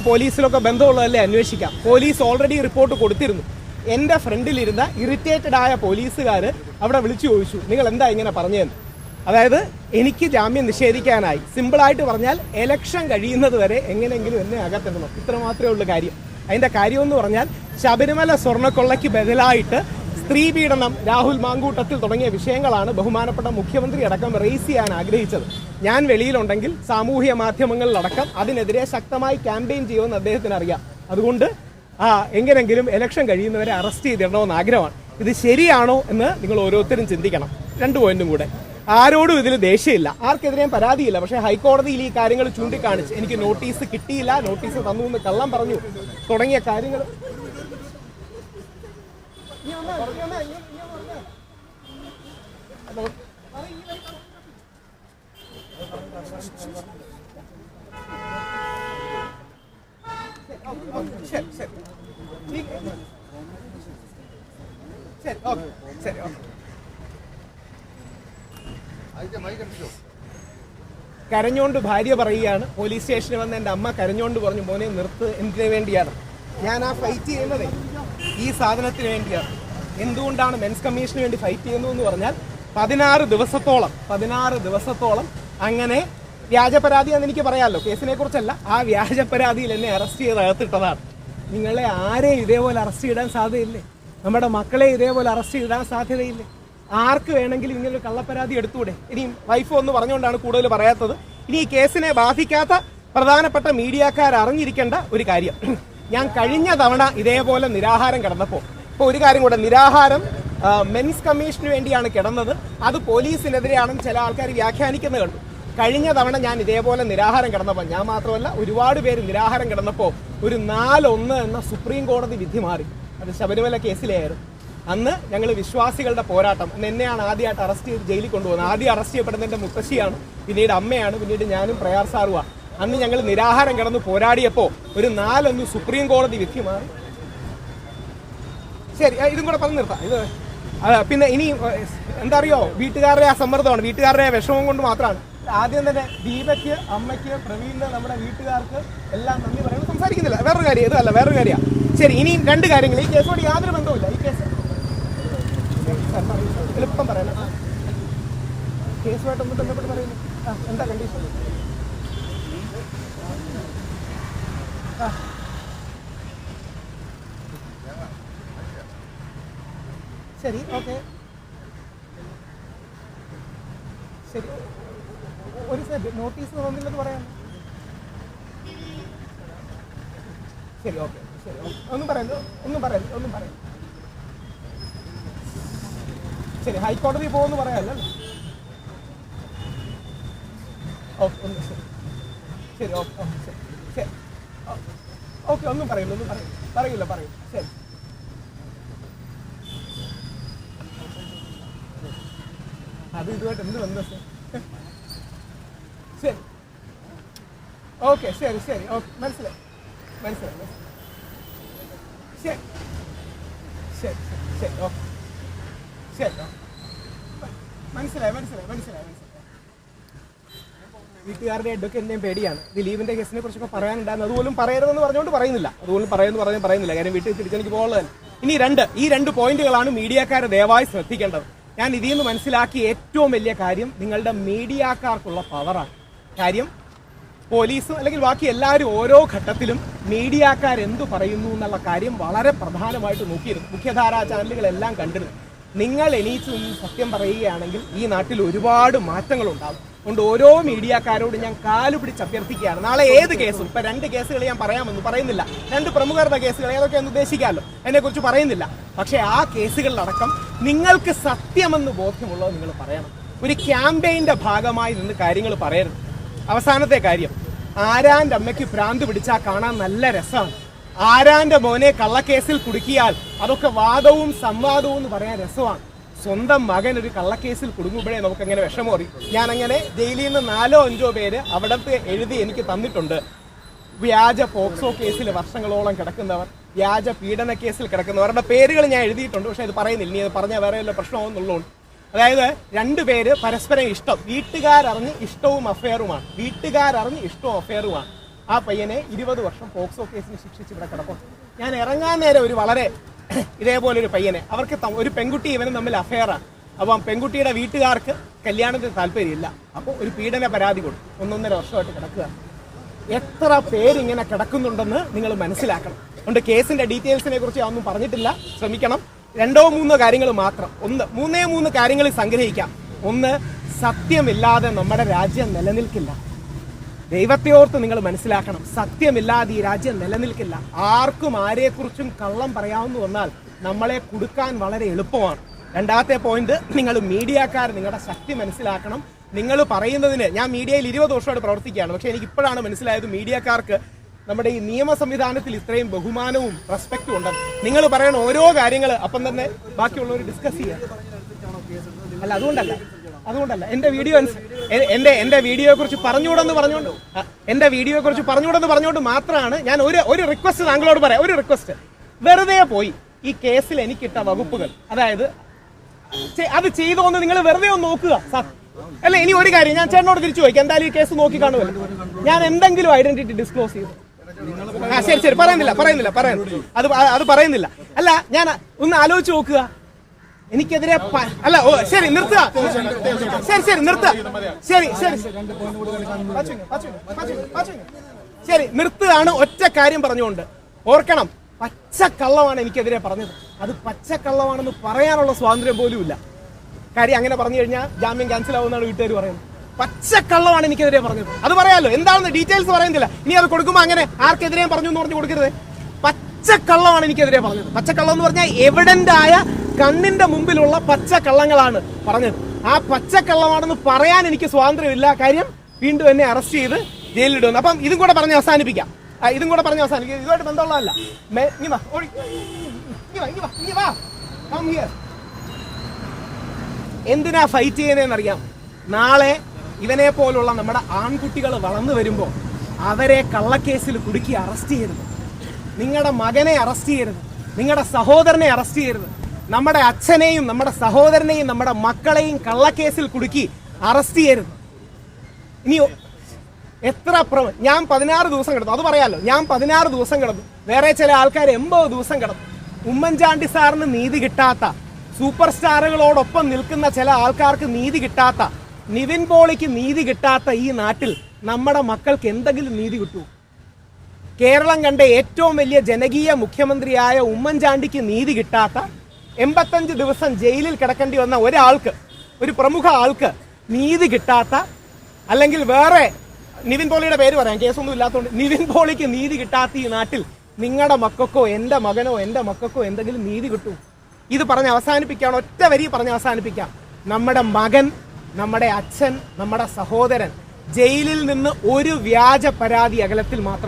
പോലീസിലൊക്കെ ബന്ധമുള്ളതല്ലേ? അന്വേഷിക്കാം. Police already report കൊടുത്തിരുന്നു. എന്റെ ഫ്രണ്ടിലിരുന്ന ഇറിറ്റേറ്റഡ് ആയ പോലീസുകാർ അവിടെ വിളിച്ചു ചോദിച്ചു. നിങ്ങൾ എന്താ ഇങ്ങനെ പറഞ്ഞതെന്ന് അതായത് എനിക്ക് ജാമ്യം നിഷേധിക്കാനായി. സിമ്പിളായിട്ട് പറഞ്ഞാൽ എലക്ഷൻ കഴിയുന്നത് വരെ എങ്ങനെയെങ്കിലും എന്നെ അകത്തിടണം ഇത്ര മാത്രമേ ഉള്ളൂ കാര്യം. അതിന്റെ കാര്യം എന്ന് പറഞ്ഞാൽ ശബരിമല സ്വർണക്കൊള്ളയ്ക്ക് ബദലായിട്ട് സ്ത്രീ പീഡനം രാഹുൽ മാങ്കൂട്ടത്തിൽ തുടങ്ങിയ വിഷയങ്ങളാണ് ബഹുമാനപ്പെട്ട മുഖ്യമന്ത്രി അടക്കം റേസ് ചെയ്യാൻ ആഗ്രഹിച്ചത്. ഞാൻ വെളിയിലുണ്ടെങ്കിൽ സാമൂഹ്യ മാധ്യമങ്ങളിലടക്കം അതിനെതിരെ ശക്തമായി ക്യാമ്പയിൻ ചെയ്യുമെന്ന് അദ്ദേഹത്തിന് അറിയാം. അതുകൊണ്ട് ആ എങ്ങനെങ്കിലും ഇലക്ഷൻ കഴിയുന്നവരെ അറസ്റ്റ് ചെയ്തിടണമെന്ന് ആഗ്രഹമാണ്. ഇത് ശരിയാണോ എന്ന് നിങ്ങൾ ഓരോരുത്തരും ചിന്തിക്കണം. രണ്ട് പോയിന്റും കൂടെ. ആരോടും ഇതിൽ ദേഷ്യമില്ല. ആർക്കെതിരെയും പരാതിയില്ല. പക്ഷേ ഹൈക്കോടതിയിൽ ഈ കാര്യങ്ങൾ ചൂണ്ടിക്കാണിച്ച് എനിക്ക് നോട്ടീസ് കിട്ടിയില്ല നോട്ടീസ് തന്നു എന്ന് കള്ളം പറഞ്ഞു തുടങ്ങിയ കാര്യങ്ങൾ നീ വന്നോ, നീ വന്നോ, നീ- നീ വന്നോ. ഹലോ. പറയ്, ഈ വഴി പറ. കരഞ്ഞോണ്ട് ഭാര്യ പറയുകയാണ്. പോലീസ് സ്റ്റേഷനിൽ വന്ന് എന്റെ അമ്മ കരഞ്ഞോണ്ട് പറഞ്ഞു മോനെ നിർത്ത് എന്തിനു വേണ്ടിയാണ്? ഞാൻ ആ ഫൈറ്റ് ചെയ്യുന്നത് ഈ സാധനത്തിന് വേണ്ടിയാണ് എന്തുകൊണ്ടാണ് മെൻസ് കമ്മീഷന് വേണ്ടി ഫൈറ്റ് ചെയ്യുന്നു എന്ന് പറഞ്ഞാൽ പതിനാറ് ദിവസത്തോളം പതിനാറ് ദിവസത്തോളം അങ്ങനെ വ്യാജ പരാതി എന്ന് എനിക്ക് പറയാമല്ലോ കേസിനെ കുറിച്ചല്ല ആ വ്യാജ പരാതിയിൽ എന്നെ അറസ്റ്റ് ചെയ്ത് അകത്തിട്ടതാണ്. നിങ്ങളെ ആരെയും ഇതേപോലെ അറസ്റ്റ് ചെയ്താൻ സാധ്യതയില്ലേ? നമ്മുടെ മക്കളെ ഇതേപോലെ അറസ്റ്റ് ചെയ്താൻ സാധ്യതയില്ലേ? ആർക്ക് വേണമെങ്കിലും ഇങ്ങനൊരു കള്ളപ്പരാതി എടുത്തൂടെ? ഇനിയും വൈഫ് ഒന്ന് പറഞ്ഞുകൊണ്ടാണ് കൂടുതൽ പറയാത്തത്. ഇനി ഈ കേസിനെ ബാധിക്കാത്ത പ്രധാനപ്പെട്ട മീഡിയക്കാർ അറിഞ്ഞിരിക്കേണ്ട ഒരു കാര്യം. ഞാൻ കഴിഞ്ഞ തവണ ഇതേപോലെ നിരാഹാരം കിടന്നപ്പോൾ ഇപ്പൊ ഒരു കാര്യം കൂടെ നിരാഹാരം മെൻസ് കമ്മീഷന് വേണ്ടിയാണ് കിടന്നത്. അത് പോലീസിനെതിരെയാണെന്ന് ചില ആൾക്കാർ വ്യാഖ്യാനിക്കുന്നത് കണ്ടു. കഴിഞ്ഞ തവണ ഞാൻ ഇതേപോലെ നിരാഹാരം കിടന്നപ്പോൾ ഞാൻ മാത്രമല്ല ഒരുപാട് പേര് നിരാഹാരം കിടന്നപ്പോൾ ഒരു നാലൊന്ന് എന്ന സുപ്രീം കോടതി വിധി മാറി. അത് ശബരിമല കേസിലെയായിരുന്നു. അന്ന് ഞങ്ങൾ വിശ്വാസികളുടെ പോരാട്ടം. അന്ന് എന്നെയാണ് ആദ്യമായിട്ട് അറസ്റ്റ് ചെയ്ത് ജയിലിൽ കൊണ്ടുപോകുന്നത്. ആദ്യം അറസ്റ്റ് ചെയ്യപ്പെടുന്നതിന്റെ മുത്തശ്ശിയാണ് പിന്നീട് അമ്മയാണ് പിന്നീട് ഞാനും പ്രയാർ സാറുമാണ്. അന്ന് ഞങ്ങൾ നിരാഹാരം കിടന്ന് പോരാടിയപ്പോൾ ഒരു നാലൊന്ന് സുപ്രീം കോടതി വിധി മാറി. ശരി ഇതും കൂടെ പറഞ്ഞു നിർത്താം. ഇത് പിന്നെ ഇനി എന്താ അറിയോ? വീട്ടുകാരുടെ ആ സമ്മർദ്ദമാണ്. വീട്ടുകാരുടെ വിഷമം കൊണ്ട് മാത്രമാണ്. ആദ്യം തന്നെ ദീപയ്ക്ക് അമ്മയ്ക്ക് പ്രവീണിന് നമ്മുടെ വീട്ടുകാർക്ക് എല്ലാം നന്ദി പറയുന്നത് സംസാരിക്കുന്നില്ല. വേറൊരു കാര്യം ഇതല്ല വേറൊരു കാര്യമാണ്. ശരി ഇനിയും രണ്ട് കാര്യങ്ങൾ. ഈ കേസോട് യാതൊരു ബന്ധവുമില്ല. ഈ കേസ്. എളുപ്പം പറയണം കേസുമായിട്ട് കേസുമായിട്ടൊന്നും ബന്ധപ്പെട്ട് പറയുന്നു എന്താ കണ്ടീഷൻ ആ ശരി ഓക്കെ. ശരി. ഒരു സെറ്റ് നോട്ടീസ് തന്നില്ലെന്ന് പറയാം ശരി ഓക്കെ ശരി ഒന്നും പറയല്ലോ ഒന്നും പറയല്ലോ ഒന്നും പറയല്ലോ ശരി ഹൈക്കോടതി പോകുമെന്ന് പറയാമല്ലോ? ഓക്കെ ഒന്ന് ശരി. ശരി ഓക്കെ ഓക്കെ ശരി. ഓക്കെ ഒന്നും പറയില്ല ഒന്നും പറയില്ല. പറയില്ല പറയില്ല. ശരി. അത് ഇതുമായിട്ട് എന്ത് ബന്ധം? ശരി. ഓക്കെ ശരി ശരി. ഓക്കെ മനസ്സിലായി. മനസ്സിലായി. ശരി. ശരി ശരി ഓക്കെ. ശരി മനസ്സിലായി മനസ്സിലായി മനസ്സിലായി മനസ്സിലായി. വീട്ടുകാരുടെ അഡ്വക്കേറ്റിനെയും പേടിയാണ്. ദിലീപിന്റെ കേസിനെ കുറിച്ചൊക്കെ പറയാനുണ്ടായിരുന്നു. അതുപോലും പറയരുതെന്ന് പറഞ്ഞുകൊണ്ട് പറയുന്നില്ല. അതുപോലും പറയുന്നു പറഞ്ഞു പറയുന്നില്ല. കാര്യം വീട്ടിൽ തിരിച്ചെനിക്ക് പോകുള്ളതല്ല ഇനി രണ്ട് ഈ രണ്ട് പോയിന്റുകളാണ് മീഡിയക്കാരെ ദയവായി ശ്രദ്ധിക്കേണ്ടത്. ഞാൻ ഇതിൽ നിന്ന് മനസ്സിലാക്കിയ ഏറ്റവും വലിയ കാര്യം നിങ്ങളുടെ മീഡിയക്കാർക്കുള്ള പവറാണ് കാര്യം പോലീസും അല്ലെങ്കിൽ ബാക്കി എല്ലാവരും ഓരോ ഘട്ടത്തിലും മീഡിയക്കാർ എന്തു പറയുന്നു എന്നുള്ള കാര്യം വളരെ പ്രധാനമായിട്ട് നോക്കിയിരുന്നു. മുഖ്യധാരാ ചാനലുകളെല്ലാം കണ്ടിരുന്നു. നിങ്ങൾ എണീച്ചു നിന്ന് സത്യം പറയുകയാണെങ്കിൽ ഈ നാട്ടിൽ ഒരുപാട് മാറ്റങ്ങൾ ഉണ്ടാകും അതുകൊണ്ട് ഓരോ മീഡിയക്കാരോടും ഞാൻ കാലു പിടിച്ച് അഭ്യർത്ഥിക്കുകയാണ്. നാളെ ഏത് കേസും? ഇപ്പൊ രണ്ട് കേസുകൾ ഞാൻ പറയാമെന്ന് പറയുന്നില്ല. രണ്ട് പ്രമുഖരുടെ കേസുകൾ ഏതൊക്കെ എന്ന് ഉദ്ദേശിക്കാമല്ലോ. എന്നെക്കുറിച്ച് കുറിച്ച് പറയുന്നില്ല. പക്ഷേ ആ കേസുകളിലടക്കം നിങ്ങൾക്ക് സത്യമെന്ന് ബോധ്യമുള്ളത് നിങ്ങൾ പറയണം. ഒരു ക്യാമ്പയിന്റെ ഭാഗമായി നിന്ന് കാര്യങ്ങൾ പറയരുത്. അവസാനത്തെ കാര്യം ആരാന്റെ അമ്മയ്ക്ക് ഭ്രാന്ത് പിടിച്ചാൽ കാണാൻ നല്ല രസമാണ്. ആരാന്റെ മോനെ കള്ളക്കേസിൽ കുടുക്കിയാൽ അതൊക്കെ വാദവും സംവാദവും എന്ന് പറയാൻ രസമാണ്. സ്വന്തം മകൻ ഒരു കള്ളക്കേസിൽ കുടുങ്ങുമ്പോഴേ നമുക്ക് അങ്ങനെ വിഷമം അറിയും. ഞാൻ അങ്ങനെ ജയിലിൽ നിന്ന് നാലോ അഞ്ചോ പേര് അവിടത്തെ എഴുതി എനിക്ക് തന്നിട്ടുണ്ട്. വ്യാജ പോക്സോ കേസിൽ വർഷങ്ങളോളം കിടക്കുന്നവർ വ്യാജ പീഡന കേസിൽ കിടക്കുന്നവരുടെ പേരുകൾ ഞാൻ എഴുതിയിട്ടുണ്ട് പക്ഷെ ഇത് പറയുന്നില്ല. ഇനി അത് പറഞ്ഞാൽ വേറെ വല്ല പ്രശ്നമാണെന്നുള്ളതുകൊണ്ട് അതായത് രണ്ടുപേര് പരസ്പരം ഇഷ്ടം. വീട്ടുകാരറിഞ്ഞ് ഇഷ്ടവും അഫെയറുമാണ്. വീട്ടുകാരറിഞ്ഞ് ഇഷ്ടവും അഫെയറുമാണ്. ആ പയ്യനെ ഇരുപത് വർഷം പോക്സോ കേസിന് ശിക്ഷിച്ച് ഇവിടെ കിടക്കും ഞാൻ ഇറങ്ങാൻ നേരം ഒരു വളരെ ഇതേപോലെ ഒരു പയ്യനെ. അവർക്ക് ഒരു പെൺകുട്ടി ഇവനും തമ്മിൽ അഫെയറാണ് അപ്പം പെൺകുട്ടിയുടെ വീട്ടുകാർക്ക് കല്യാണത്തിന് താല്പര്യമില്ല. അപ്പോൾ ഒരു പീഡന പരാതി കൊടുക്കും ഒന്നൊന്നര വർഷമായിട്ട് കിടക്കുക എത്ര പേരിങ്ങനെ കിടക്കുന്നുണ്ടെന്ന് നിങ്ങൾ മനസ്സിലാക്കണം. അതുകൊണ്ട് കേസിന്റെ ഡീറ്റെയിൽസിനെ കുറിച്ച് ഒന്നും പറഞ്ഞിട്ടില്ല. ശ്രമിക്കണം. രണ്ടോ മൂന്നോ കാര്യങ്ങൾ മാത്രം. ഒന്ന് മൂന്നേ മൂന്ന് കാര്യങ്ങൾ സംഗ്രഹിക്കാം. ഒന്ന് സത്യമില്ലാതെ നമ്മുടെ രാജ്യം നിലനിൽക്കില്ല. ദൈവത്തെ ഓർത്ത് നിങ്ങൾ മനസ്സിലാക്കണം. സത്യമില്ലാതെ ഈ രാജ്യം നിലനിൽക്കില്ല. ആർക്കും ആരെക്കുറിച്ചും കള്ളം പറയാമെന്ന് വന്നാൽ നമ്മളെ കൊടുക്കാൻ വളരെ എളുപ്പമാണ്. രണ്ടാമത്തെ പോയിന്റ് നിങ്ങൾ മീഡിയക്കാർ നിങ്ങളുടെ ശക്തി മനസ്സിലാക്കണം. നിങ്ങൾ പറയുന്നതിന് ഞാൻ മീഡിയയിൽ ഇരുപത് വർഷമായിട്ട് പ്രവർത്തിക്കുകയാണ്. പക്ഷേ എനിക്ക് ഇപ്പോഴാണ് മനസ്സിലായത് മീഡിയക്കാർക്ക് നമ്മുടെ ഈ നിയമ സംവിധാനത്തിൽ ഇത്രയും ബഹുമാനവും റെസ്പെക്റ്റും ഉണ്ട് നിങ്ങൾ പറയുന്ന ഓരോ കാര്യങ്ങൾ അപ്പം തന്നെ ബാക്കിയുള്ളവർ ഡിസ്കസ് ചെയ്യാം. അല്ല അതുകൊണ്ടല്ല. അതുകൊണ്ടല്ല. എന്റെ വീഡിയോ എന്റെ എന്റെ വീഡിയോയെ കുറിച്ച് പറഞ്ഞുകൂടെന്ന് പറഞ്ഞുകൊണ്ട് എന്റെ വീഡിയോയെ കുറിച്ച് പറഞ്ഞുകൂടെന്ന് പറഞ്ഞുകൊണ്ട് മാത്രമാണ് ഞാൻ ഒരു ഒരു റിക്വസ്റ്റ് താങ്കളോട് പറയാം. ഒരു റിക്വസ്റ്റ് വെറുതെ പോയി ഈ കേസിൽ എനിക്കിട്ട വകുപ്പുകൾ. അതായത് അത് ചെയ്തോന്ന് നിങ്ങൾ വെറുതെ ഒന്ന് നോക്കുക അല്ല ഇനി ഒരു കാര്യം ഞാൻ ചേട്ടനോട് തിരിച്ചു ചോദിക്കാം. എന്തായാലും ഈ കേസ് നോക്കി കാണുമല്ലോ. ഞാൻ എന്തെങ്കിലും ഐഡന്റിറ്റി ഡിസ്ക്ലോസ് ചെയ്തു. ശരി ശരി. പറയുന്നില്ല പറയുന്നില്ല പറയുന്നില്ല അത് അത് പറയുന്നില്ല. അല്ല ഞാൻ ഒന്ന് ആലോചിച്ച് നോക്കുക. എനിക്കെതിരെ അല്ല ഓ ശരി നിർത്തുക. ശരി ശരി നിർത്തുക. ശരി ശരി. ശരി നിർത്തുകയാണ് ഒറ്റ കാര്യം പറഞ്ഞുകൊണ്ട്. ഓർക്കണം പച്ചക്കള്ളമാണ് എനിക്കെതിരെ പറഞ്ഞത്. അത് പച്ചക്കള്ളമാണെന്ന് പറയാനുള്ള സ്വാതന്ത്ര്യം പോലും ഇല്ല. കാര്യം അങ്ങനെ പറഞ്ഞു കഴിഞ്ഞാൽ ജാമ്യം ക്യാൻസൽ ആവുമെന്നാണ് വീട്ടുകാർ പറയുന്നത്. പച്ചക്കള്ളമാണ് എനിക്കെതിരെ പറഞ്ഞത്. അത് പറയാലോ എന്താണെന്ന് ഡീറ്റെയിൽസ് പറയുന്നില്ല. ഇനി അത് കൊടുക്കുമ്പോൾ അങ്ങനെ ആർക്കെതിരെയും പറഞ്ഞു എന്ന് പറഞ്ഞു കൊടുക്കരുത്. പച്ചക്കള്ളമാണ് എനിക്കെതിരെ പറഞ്ഞത്. പച്ചക്കള്ളം എന്ന് പറഞ്ഞാൽ എവിഡന്റ് ആയ കണ്ണിന്റെ മുമ്പിലുള്ള പച്ചക്കള്ളങ്ങളാണ് പറഞ്ഞത്. ആ പച്ച പച്ചക്കള്ളമാണെന്ന് പറയാൻ എനിക്ക് സ്വാതന്ത്ര്യമില്ല. കാര്യം വീണ്ടും എന്നെ അറസ്റ്റ് ചെയ്ത് ജയിലിലിടുന്നു അപ്പം ഇതും കൂടെ പറഞ്ഞ് അവസാനിപ്പിക്കാം. ഇതും കൂടെ പറഞ്ഞ് അവസാനിപ്പിക്കാം. ഇതുമായിട്ട് ബന്ധമുള്ളതല്ല. എന്തിനാ ഫൈറ്റ് ചെയ്യുന്നതെന്ന് അറിയാം നാളെ ഇവനെ പോലുള്ള നമ്മുടെ ആൺകുട്ടികൾ വളർന്നു വരുമ്പോൾ അവരെ കള്ളക്കേസിൽ കുടുക്കി അറസ്റ്റ് ചെയ്യരുത്. നിങ്ങളുടെ മകനെ അറസ്റ്റ് ചെയ്യരുത്. നിങ്ങളുടെ സഹോദരനെ അറസ്റ്റ് ചെയ്യരുത്. നമ്മുടെ അച്ഛനെയും നമ്മുടെ സഹോദരനെയും നമ്മുടെ മക്കളെയും കള്ളക്കേസിൽ കുടുക്കി അറസ്റ്റ് ചെയ്യരുത്. ഇനി എത്ര പ്ര- ഞാൻ പതിനാറ് ദിവസം കിടന്നു. അത് പറയാലോ. ഞാൻ പതിനാറ് ദിവസം കിടന്നു. വേറെ ചില ആൾക്കാർ എൺപത് ദിവസം കിടന്നു. ഉമ്മൻചാണ്ടി സാറിന് നീതി കിട്ടാത്ത സൂപ്പർ സ്റ്റാറുകളോടൊപ്പം നിൽക്കുന്ന ചില ആൾക്കാർക്ക് നീതി കിട്ടാത്ത നിവിൻ പോളിക്ക് നീതി കിട്ടാത്ത ഈ നാട്ടിൽ നമ്മുടെ മക്കൾക്ക് എന്തെങ്കിലും നീതി കിട്ടുമോ? കേരളം കണ്ട ഏറ്റവും വലിയ ജനകീയ മുഖ്യമന്ത്രിയായ ഉമ്മൻചാണ്ടിക്ക് നീതി കിട്ടാത്ത എൺപത്തഞ്ച് ദിവസം ജയിലിൽ കിടക്കേണ്ടി വന്ന ഒരാൾക്ക് ഒരു പ്രമുഖ ആൾക്ക് നീതി കിട്ടാത്ത അല്ലെങ്കിൽ വേറെ നിവിൻ പോളിയുടെ പേര് പറയാം കേസൊന്നും ഇല്ലാത്തതുകൊണ്ട് നിവിൻ പോളിക്ക് നീതി കിട്ടാത്ത ഈ നാട്ടിൽ നിങ്ങളുടെ മക്കൾക്കോ എന്റെ മകനോ എന്റെ മക്കൾക്കോ എന്തെങ്കിലും നീതി കിട്ടും. ഇത് പറഞ്ഞ് അവസാനിപ്പിക്കാൻ ഒറ്റ വരി പറഞ്ഞ് അവസാനിപ്പിക്കാം. നമ്മുടെ മകൻ നമ്മുടെ അച്ഛൻ നമ്മുടെ സഹോദരൻ ജയിലിൽ നിന്ന് ഒരു വ്യാജ പരാതി അകലത്തിൽ മാത്രം